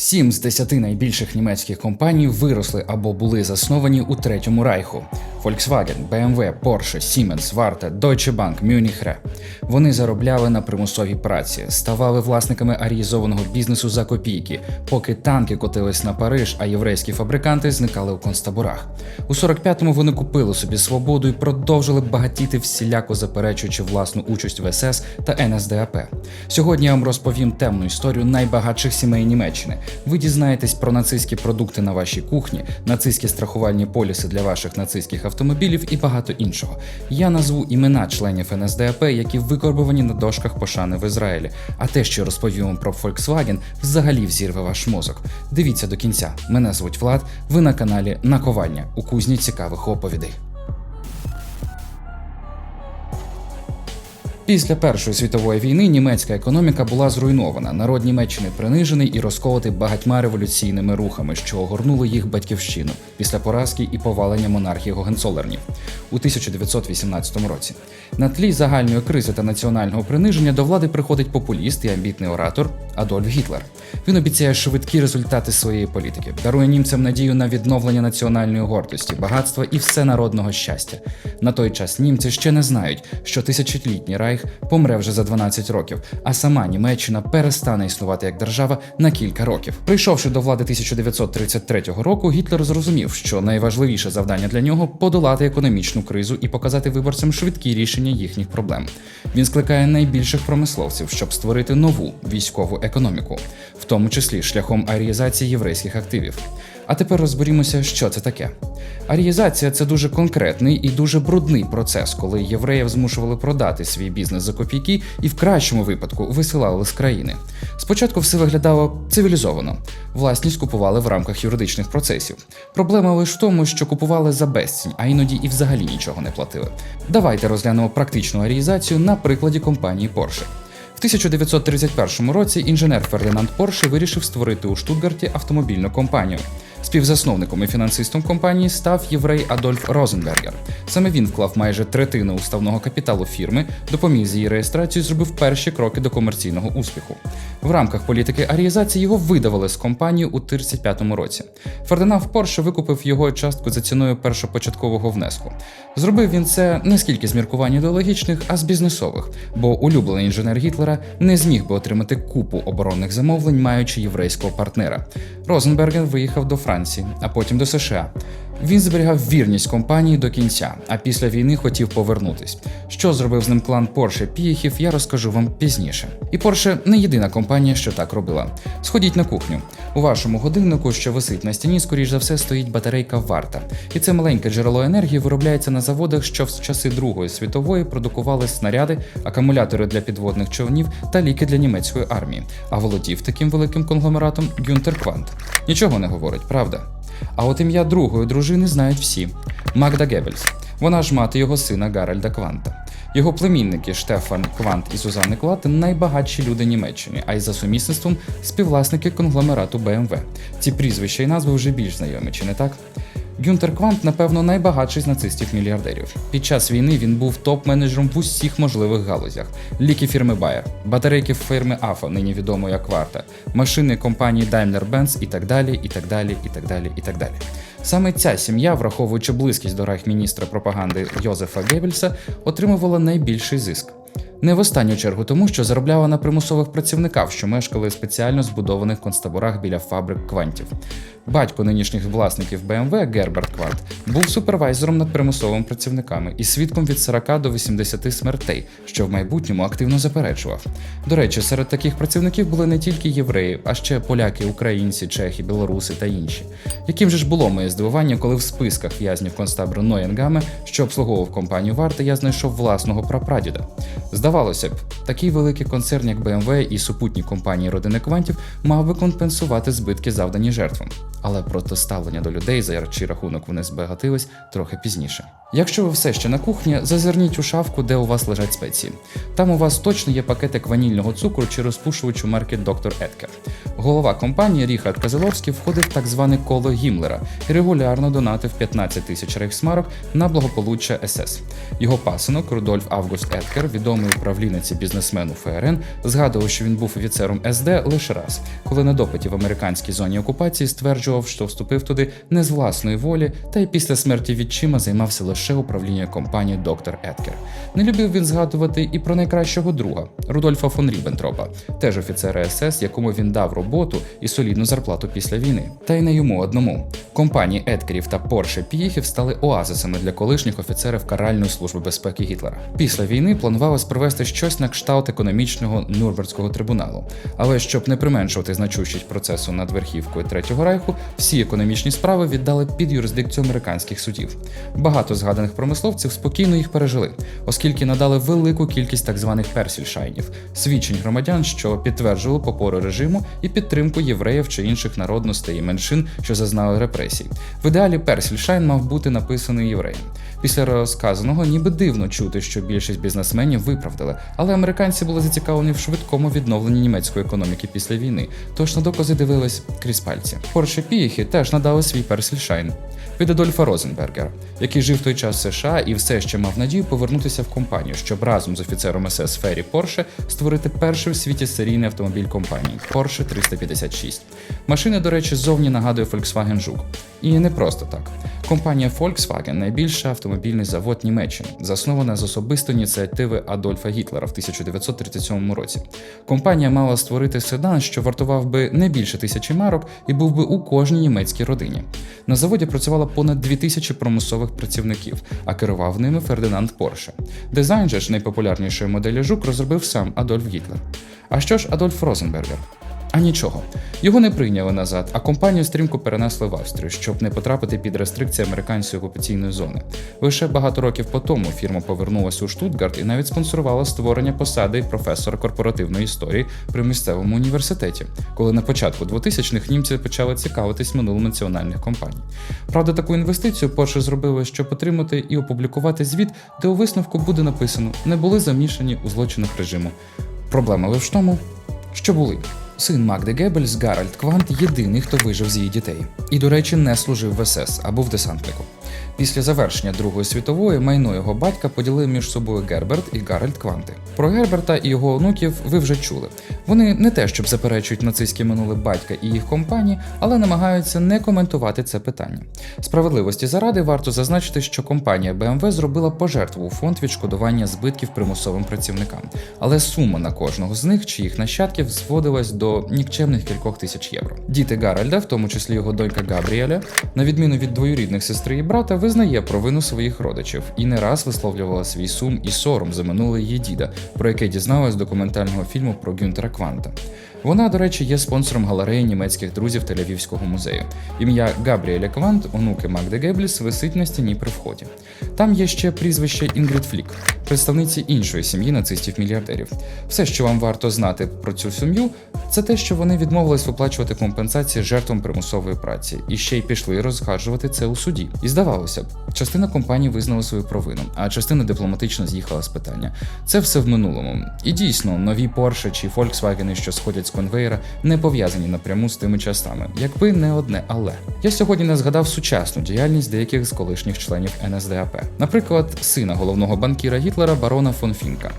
Сім з десяти найбільших німецьких компаній виросли або були засновані у третьому райху: Volkswagen, BMW, Porsche, Siemens, Warte, Deutsche Bank, Munich Re. Вони заробляли на примусовій праці, ставали власниками арієзованого бізнесу за копійки, поки танки котились на Париж, а єврейські фабриканти зникали у концтаборах. У 45-му вони купили собі свободу і продовжили багатіти всіляко заперечуючи власну участь в СС та НСДАП. Сьогодні я вам розповім темну історію найбагатших сімей Німеччини. Ви дізнаєтесь про нацистські продукти на вашій кухні, нацистські страхувальні поліси для ваших нацистських автомобілів і багато іншого. Я назву імена членів НСДАП, які викорбовані на дошках пошани в Ізраїлі. А те, що розповім вам про Volkswagen, взагалі взірве ваш мозок. Дивіться до кінця. Мене звуть Влад. Ви на каналі Наковальня у кузні цікавих оповідей. Після Першої світової війни німецька економіка була зруйнована. Народ Німеччини принижений і розколотий багатьма революційними рухами, що огорнули їх батьківщину після поразки і повалення монархії Гогенцолернів у 1918 році. На тлі загальної кризи та національного приниження до влади приходить популіст і амбітний оратор Адольф Гітлер. Він обіцяє швидкі результати своєї політики, дарує німцям надію на відновлення національної гордості, багатства і всенародного щастя. На той час німці ще не знають, що тисячолітній райх помре вже за 12 років, а сама Німеччина перестане існувати як держава на кілька років. Прийшовши до влади 1933 року, Гітлер зрозумів, що найважливіше завдання для нього подолати економічну кризу і показати виборцям швидкі рішення їхніх проблем. Він скликає найбільших промисловців, щоб створити нову військову економіку, в тому числі шляхом арієзації єврейських активів. А тепер розберімося, що це таке. Арієзація це дуже конкретний і дуже брудний процес, коли євреїв змушували продати свій бізнес за копійки і в кращому випадку висилали з країни. Спочатку все виглядало цивілізовано. Власність купували в рамках юридичних процесів. Проблема лише в тому, що купували за безцінь, а іноді і взагалі нічого не платили. Давайте розглянемо практичну арієзацію на прикладі компанії Porsche. В 1931 році інженер Фердинанд Порше вирішив створити у Штутгарті автомобільну компанію. Співзасновником і фінансистом компанії став єврей Адольф Розенбергер. Саме він вклав майже третину уставного капіталу фірми, допоміг з її реєстрацією, зробив перші кроки до комерційного успіху. В рамках політики арієзації його видавали з компанії у 1935 році. Фердинанд Порше викупив його частку за ціною першопочаткового внеску. Зробив він це не скільки з міркувань ідеологічних, а з бізнесових, бо улюблений інженер Гітлера не зміг би отримати купу оборонних замовлень, маючи єврейського партнера. Розенбергер виїхав до Франції, а потім до США. Він зберігав вірність компанії до кінця, а після війни хотів повернутись. Що зробив з ним клан Порше Пієхів, я розкажу вам пізніше. І Порше не єдина компанія, що так робила. Сходіть на кухню. У вашому годиннику, що висить на стіні, скоріш за все, стоїть батарейка варта. І це маленьке джерело енергії виробляється на заводах, що в часи Другої світової продукували снаряди, акумулятори для підводних човнів та ліки для німецької армії. А володів таким великим конгломератом Гюнтер Квант. Нічого не говорить? А от ім'я другої дружини знають всі: Магда Геббельс. Вона ж мати його сина Гаральда Кванта. Його племінники Штефан Квант і Сузанни Клатен найбагатші люди Німеччини, а й за сумісництвом співвласники конгломерату BMW. Ці прізвища і назви вже більш знайомі, чи не так? Гюнтер Квант, напевно, найбагатший з нацистів-мільярдерів. Під час війни він був топ-менеджером в усіх можливих галузях: ліки фірми Bayer, батарейки фірми AFA, нині відомо як Варта, машини компанії Daimler-Benz і так далі, і так далі, і так далі, і так далі. Саме ця сім'я, враховуючи близькість до райхміністра пропаганди Йозефа Геббельса, отримувала найбільший зиск. Не в останню чергу тому, що заробляла на примусових працівниках, що мешкали в спеціально збудованих концтаборах біля фабрик квантів. Батько нинішніх власників BMW Герберт Квант був супервайзером над примусовими працівниками і свідком від 40 до 80 смертей, що в майбутньому активно заперечував. До речі, серед таких працівників були не тільки євреї, а ще поляки, українці, чехи, білоруси та інші. Яким же ж було моє здивування, коли в списках в'язнів концтабору Ноєнгаме, що обслуговував компанію Варта, я знайшов власного прапрадіда. Здавалося б, такий великий концерн, як BMW і супутні компанії родини Квантів, мав би компенсувати збитки, завдані жертвам. Але протиставлення до людей, за чий рахунок вони збагатились, трохи пізніше. Якщо ви все ще на кухні, зазирніть у шафку, де у вас лежать спеції. Там у вас точно є пакетик ванільного цукру чи розпушувач у марки Dr. Едкер. Голова компанії Ріхард Казиловський входив в так зване коло Гімлера і регулярно донатив 15 тисяч рейхсмарок на благополуччя СС. Його пасинок Рудольф Август Едкер, відомий управлінець і бізнесмен у ФРН, згадував, що він був офіцером СД лише раз, коли на допиті в американській зоні окупації стверджував, що вступив туди не з власної волі, та й після смерті відчима займався лише управлінням компанії Доктор Еткер. Не любив він згадувати і про найкращого друга Рудольфа фон Ріббентропа, теж офіцера СС, якому він дав роботу і солідну зарплату після війни. Та й не йому одному. Компанії Еткерів та Порше Пієхів стали оазисами для колишніх офіцерів каральної служби безпеки Гітлера. Після війни планувалось провести щось на кшталт економічного Нюрнбергського трибуналу. Але щоб не применшувати значущість процесу над верхівкою Третього райху, всі економічні справи віддали під юрисдикцію американських судів. Багато згаданих промисловців спокійно їх пережили, оскільки надали велику кількість так званих персільшайнів, свідчень громадян, що підтверджували попору режиму і підтримку євреїв чи інших народностей і меншин, що зазнали репресій. В ідеалі персільшайн мав бути написаний євреєм. Після розказаного ніби дивно чути, що більшість бізнесменів виправдали, але американці були зацікавлені в швидкому відновленні німецької економіки після війни, тож на докази дивились крізь пальці. Порше Пієхи теж надали свій персільшайн від Адольфа Розенбергера, який жив в той час в США і все ще мав надію повернутися в компанію, щоб разом з офіцером СС Фері Порше створити перший в світі серійний автомобіль компанії Porsche 356. Машина, до речі, зовні нагадує Volkswagen Жук. І не просто так. Компанія Volkswagen найбільший автомобільний завод Німеччини, заснована з особистої ініціативи Адольфа Гітлера в 1937 році. Компанія мала створити седан, що вартував би не більше тисячі марок і був би у кожній німецькій родині. На заводі працювало понад 2000 промислових працівників, а керував ними Фердинанд Порше. Дизайн же ж найпопулярнішої моделі жук розробив сам Адольф Гітлер. А що ж Адольф Розенбергер? А нічого. Його не прийняли назад, а компанію стрімко перенесли в Австрію, щоб не потрапити під рестрикції американської окупаційної зони. Лише багато років по тому фірма повернулася у Штутгарт і навіть спонсорувала створення посади професора корпоративної історії при місцевому університеті, коли на початку 2000-х німці почали цікавитись минулим національних компаній. Правда, таку інвестицію Porsche зробили, щоб отримати і опублікувати звіт, де у висновку буде написано: не були замішані у злочинах режиму. Проблема лише в тому, що були. Син Магди Геббельс Гаральд Квант єдиний, хто вижив з її дітей. І, до речі, не служив в СС, а був десантником. Після завершення Другої світової майно його батька поділили між собою Герберт і Гаральд Кванти. Про Герберта і його онуків ви вже чули. Вони не те, щоб заперечують нацистське минуле батька і їх компанії, але намагаються не коментувати це питання. Справедливості заради варто зазначити, що компанія BMW зробила пожертву у фонд відшкодування збитків примусовим працівникам, але сума на кожного з них чи їх нащадків зводилась до нікчемних кількох тисяч євро. Діти Гаральда, в тому числі його донька Габріеля, на відміну від двоюрідних сестри і брата, визнає провину своїх родичів і не раз висловлювала свій сум і сором за минуле її діда, про яке дізналась з документального фільму про Гюнтера Кванта. Вона, до речі, є спонсором галереї німецьких друзів Тель-Авівського музею. Ім'я Габріеля Квант, онуки Магди Гебліс, висить на стіні при вході. Там є ще прізвище Інгрід Флік, представниці іншої сім'ї нацистів-мільярдерів. Все, що вам варто знати про цю сім'ю, це те, що вони відмовились виплачувати компенсації жертвам примусової праці і ще й пішли розхаджувати це у суді. І здавалося б, частина компаній визнала свою провину, а частина дипломатично з'їхала з питання. Це все в минулому. І дійсно, нові Porsche чи Volkswagen, що сходять з конвейера, не пов'язані напряму з тими часами, якби не одне але. Я сьогодні не згадав сучасну діяльність деяких з колишніх членів НСДАП. Наприклад, сина головного банкіра Гітлера барона фон Фінка.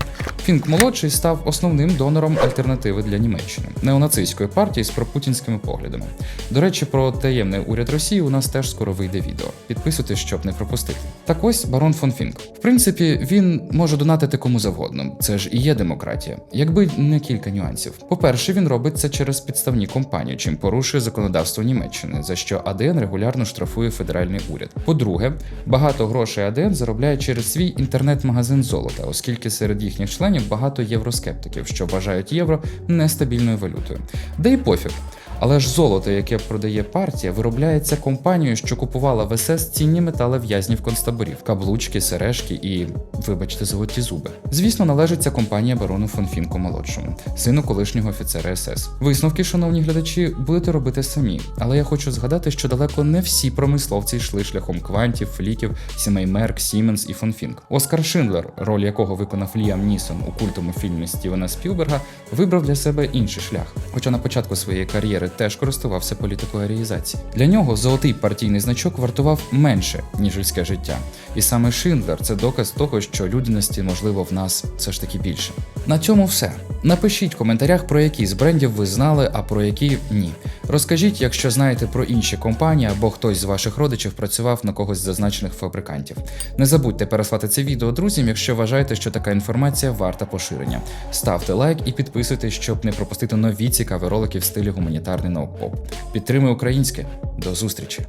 Фінк молодший став основним донором альтернативи для Німеччини, неонацистської партії з пропутінськими поглядами. До речі, про таємний уряд Росії у нас теж скоро вийде відео. Підписуйтесь, щоб не пропустити. Так ось барон фон Фінк. В принципі, він може донатити кому завгодно. Це ж і є демократія, якби не кілька нюансів. По-перше, він робить це через підставні компанії, чим порушує законодавство Німеччини, за що АДН регулярно штрафує федеральний уряд. По-друге, багато грошей АДН заробляє через свій інтернет-магазин золота, оскільки серед їхніх членів багато євроскептиків, що вважають євро нестабільною валютою. Де й пофіг. Але ж золото, яке продає партія, виробляється компанією, що купувала в СС цінні метали в'язнів концтаборів, каблучки, сережки і, вибачте, золоті зуби. Звісно, належиться компанія барону фон Фінку молодшому, сину колишнього офіцера СС. Висновки, шановні глядачі, будете робити самі, але я хочу згадати, що далеко не всі промисловці йшли шляхом квантів, фліків, сімей Мерк, Сіменс і фон Фінк. Оскар Шиндлер, роль якого виконав Ліам Нісон у культовому фільмі Стівена Спілберга, вибрав для себе інший шлях. Хоча на початку своєї кар'єри теж користувався політикою аріїзації. Для нього золотий партійний значок вартував менше ніж людське життя. І саме Шиндлер це доказ того, що людяності можливо в нас все ж таки більше. На цьому все. Напишіть в коментарях, про які з брендів ви знали, а про які ні. Розкажіть, якщо знаєте про інші компанії або хтось з ваших родичів працював на когось з зазначених фабрикантів. Не забудьте переслати це відео друзям, якщо вважаєте, що така інформація варта поширення. Ставте лайк і підписуйтесь, щоб не пропустити нові цікаві ролики в стилі гуманітарний наукпоп. Підтримуй українське. До зустрічі!